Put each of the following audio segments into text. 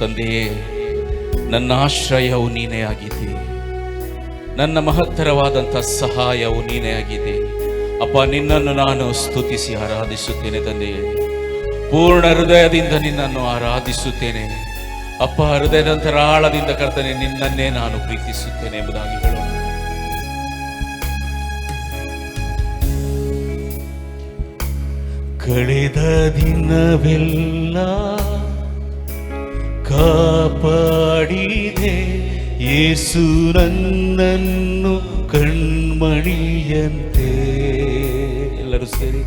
ತಂದೆಯೇ, ನನ್ನ ಆಶ್ರಯವು ನೀನೇ ಆಗಿದೆ ನನ್ನ ಮಹತ್ತರವಾದಂಥ ಸಹಾಯವು ನೀನೇ ಆಗಿದೆ ಅಪ್ಪ, ನಿನ್ನನ್ನು ನಾನು ಸ್ತುತಿಸಿ ಆರಾಧಿಸುತ್ತೇನೆ ತಂದೆಯೇ. ಪೂರ್ಣ ಹೃದಯದಿಂದ ನಿನ್ನನ್ನು ಆರಾಧಿಸುತ್ತೇನೆ. ಅಪ್ಪ ಹೃದಯದಂತರ ಆಳದಿಂದ ಕರ್ತನೆ, ನಿನ್ನನ್ನೇ ನಾನು ಪ್ರೀತಿಸುತ್ತೇನೆ ಎಂಬುದಾಗಿ ಕಳೆದ ದಿನವೆಲ್ಲ ಕಾಪಾಡಿದೆ ಯೇಸು ನನ್ನನ್ನು ಕಣ್ಮಣಿಯಂತೆ. ಎಲ್ಲರೂ ಸೇರಿ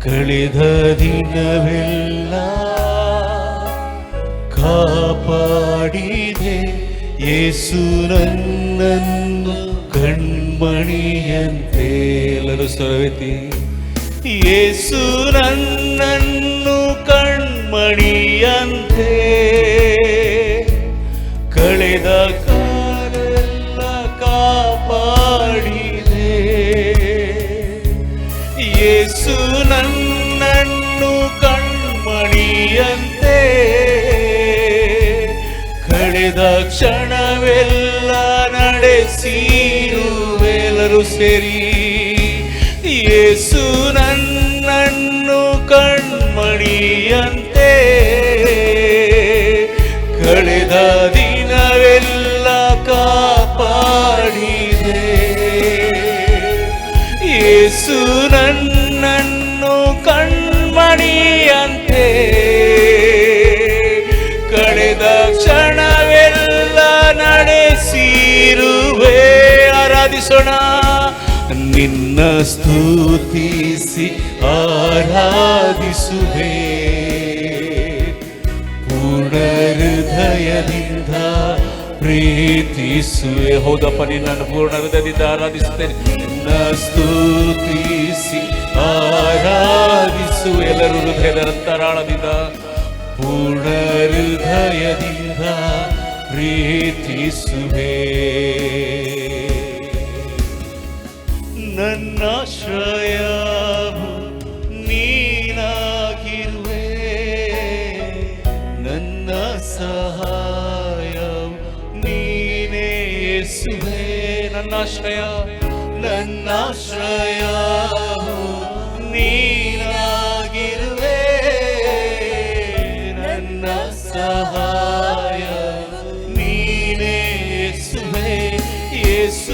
ಕಳೆದ ದಿನವೆಲ್ಲ ಕಾಪಾಡಿದೆ. ಯೇಸು ನನ್ನನ್ನು ಕಣ್ಮಣಿಯಂತೆ. ಎಲ್ಲರೂ ಸ್ವರವೆತ್ತಿ ಯೇಸು ನನ್ನನ್ನು ಕಣ್ಮಣಿಯಂತೆ. ಕಳೆದ ಕ್ಷಣವೆಲ್ಲ ನಡೆಸಿರುವೆಲ್ಲರೂ ಸೇರಿ. ಯೇಸು ನನ್ನನ್ನು ಕಣ್ಮಣಿಯಂತೆ ಕಳೆದ ದಿನವೆಲ್ಲ ಕಾಪಾಡಿದೆ. ಯೇಸು ನನ್ನನ್ನು ಆರಾಧಿಸೋಣ ನಿನ್ನ ಸ್ತುತಿಸಿ ಆರಾಧಿಸುವೆ. ಪೂರ್ಣ ಹೃದಯದಿಂದ ಪ್ರೀತಿಸುವೆ. ಹೌದಪ್ಪ ನಿನ್ನನ್ನು ಪೂರ್ಣ ಹೃದಯದಿಂದ ಆರಾಧಿಸುತ್ತೇನೆ. ನಿನ್ನ ಸ್ತುತಿಸಿ ಆರಾಧಿಸುವೆ. ಎಲ್ಲರೂ ಹೃದಯದ ಅಂತರಾಳದಿಂದ ಪೂರ್ಣ ಹೃದಯದಿಂದ ಪ್ರೀತಿಸುವೆ. ನನ್ನಾಶ್ರಯವು ನೀನಾಗಿರುವೆ. ನನ್ನ ಸಹಾಯವು ನೀನೇ ಯೇಸುವೆ ನನ್ನಾಶ್ರಯ ನನ್ನಾಶ್ರಯವು ನೀನಾಗಿರುವೆ. ನನ್ನ ಸಹಾಯ ನೀನೇ ಯೇಸುವೆ ಯೇಸು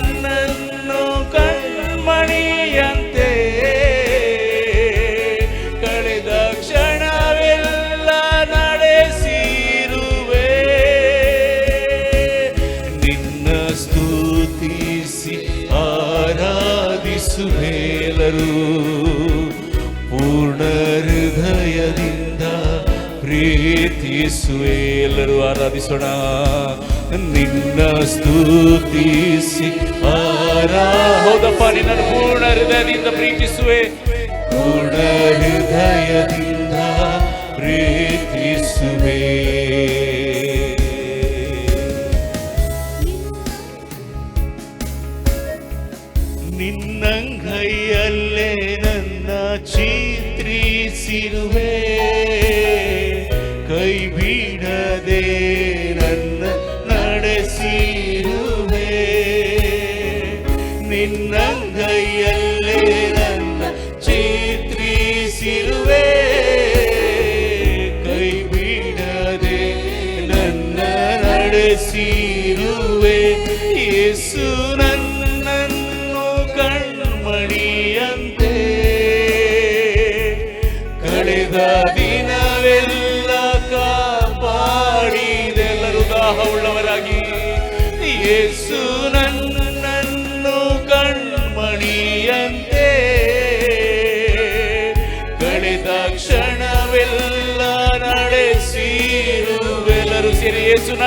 ಸ್ತುತಿಸಿ ಆರಾಧಿಸುವೇಲರು ಪೂರ್ಣ ಹೃದಯದಿಂದ ಪ್ರೀತಿಸುವೆ ಎಲ್ಲರೂ ಆರಾಧಿಸೋಣ. ನಿನ್ನ ಸ್ತುತಿಸಿ ಆರಾ ಹೌದಪ್ಪ, ನಿನ್ನನ್ನು ಪೂರ್ಣ ಹೃದಯದಿಂದ ಪ್ರೀತಿಸುವೆ. ಪೂರ್ಣ ಹೃದಯದಿಂದ ಪ್ರೀತಿಸುವೆ ನಿನ್ನಂಗೈಯಲ್ಲೇ ನನ್ನ ಚಿತ್ರಿಸಿರುವೆ ಕೈ ಬಿಡದೆ ನನ್ನ ನಡೆಸಿರುವೆ ನಿನ್ನಂಗೈಯಲ್ಲೇ ನನ್ನ ಚಿತ್ರಿಸಿರುವೆ ಕೈ ಬಿಡದೆ ನನ್ನ ನಡೆಸಿರುವೆ ಯೇಸು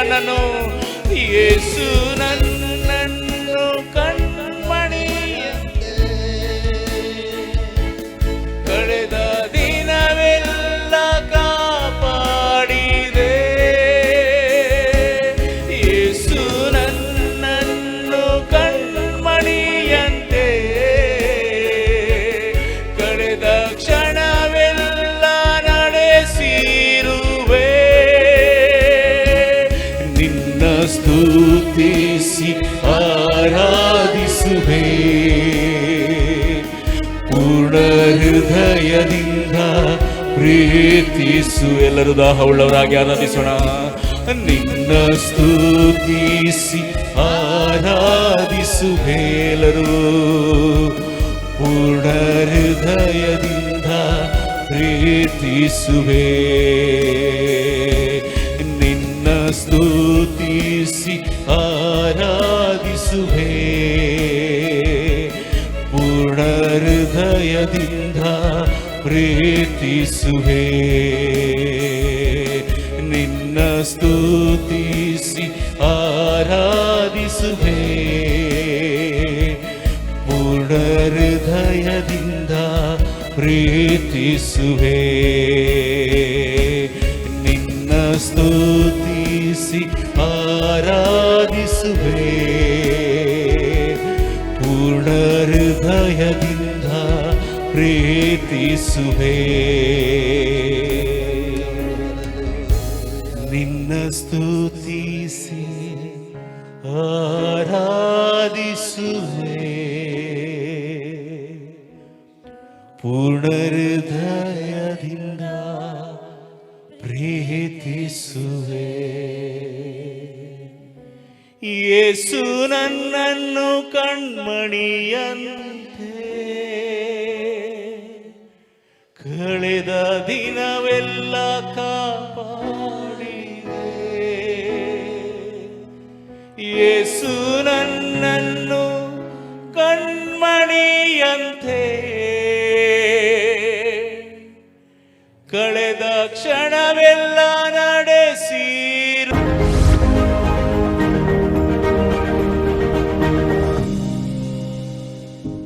ಸೇರಿ ಯೇಸು ನನ್ನನ್ನು ಸ್ತುತಿಸಿ ಆರಾಧಿಸುವೆ. ಪೂರ್ಣ ಹೃದಯದಿಂದ ಪ್ರೀತಿಸು. ಎಲ್ಲರೂ ದಾಹವುಳ್ಳವರಾಗಿ ಆರಾಧಿಸೋಣ. ನಿನ್ನ ಸ್ತುತಿಸಿ ಆರಾಧಿಸುವೇಲರು ಪೂರ್ಣ ಹೃದಯದಿಂದ ಪ್ರೀತಿಸುವೆ. ನಿನ್ನ ಸ್ತುತಿಸಿ ಆರಾಧಿಸುವೆ. ಪೂರ್ಣ ಹೃದಯದಿಂದ ಪ್ರೀತಿಸುವೆ. ನಿನ್ನ ಸ್ತುತಿಸಿ ಆರಾಧಿಸುವೆ. ಪೂರ್ಣ ಹೃದಯದಿಂದ ಪ್ರೀತಿಸುವೆ. ನಿನ್ನ ಸ್ತುತಿಸಿ ಆರಾಧಿಸುವೆ ಪೂರ್ಣ ಹೃದಯದಿಂದ ಪ್ರೀತಿಸುವೆ ನಿನ್ನ ಸ್ತುತಿಸಿ ಆರಾಧಿಸುವೆ ಪೂರ್ಣ ಹೃದಯದಿಂದ ಯೇಸು ನನ್ನನ್ನು ಕಣ್ಮಣಿಯಂತೆ. ಕಳೆದ ದಿನವೆಲ್ಲ ಕಾಪಾಡಿದೆ. ಯೇಸು ನನ್ನನ್ನು ಕಣ್ಮಣಿಯಂತೆ. ಕಳೆದ ಕ್ಷಣವೆಲ್ಲ